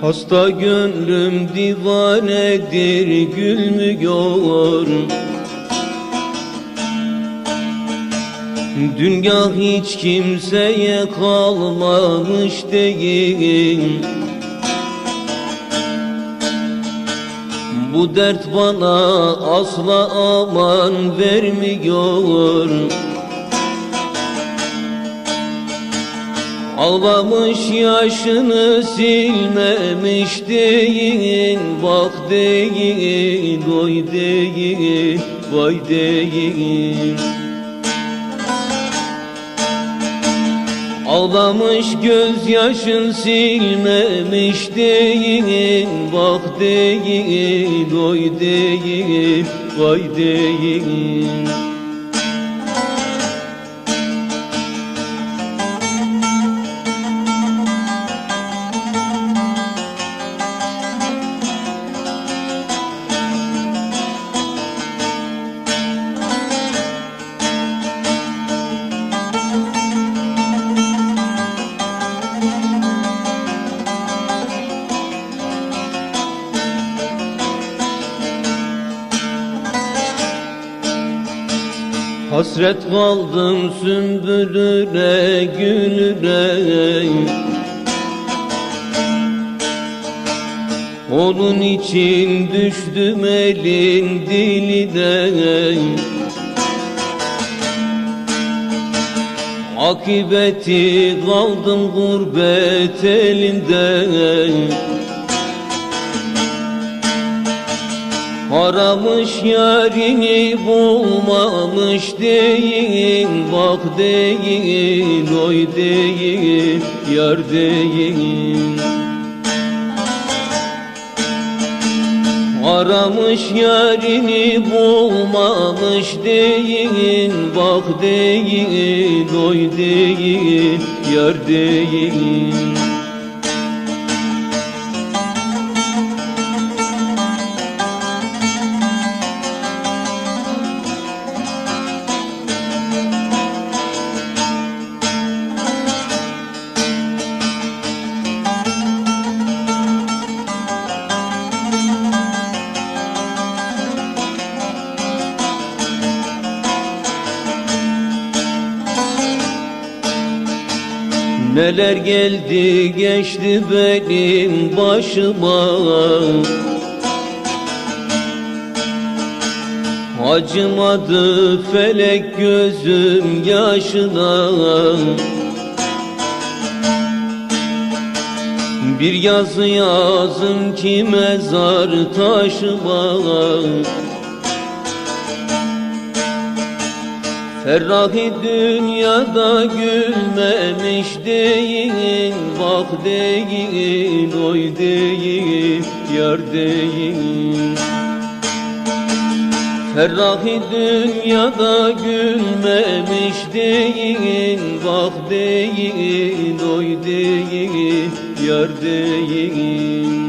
Hasta gönlüm divanedir gülmüyor Dünya hiç kimseye kalmamış değil. Bu dert bana asla aman vermiyor Ağlamış yaşını silmemiş değil Bak değil, oy değil, vay değil. Ağlamış gözyaşın silmemiş değil Bak değil, oy değil, vay değil Hasret kaldım sümbülüne gülüne Onun için düştüm elin diline. Akibeti kaldım gurbet elinde Aramış yarini bulmamış değil Bak değil, oy değil, yar değil. Aramış yarini bulmamış değil Bak değil, oy değil, yar değil Neler geldi geçti benim başıma. Acımadı felek gözüm yaşına. Bir yazı yazım ki mezar taşıma Ferrahi dünyada gülmemiş değil Bak değil, oy değil, yar değil. Ferrahi dünyada gülmemiş değil Bak değil, oy değil, yar değil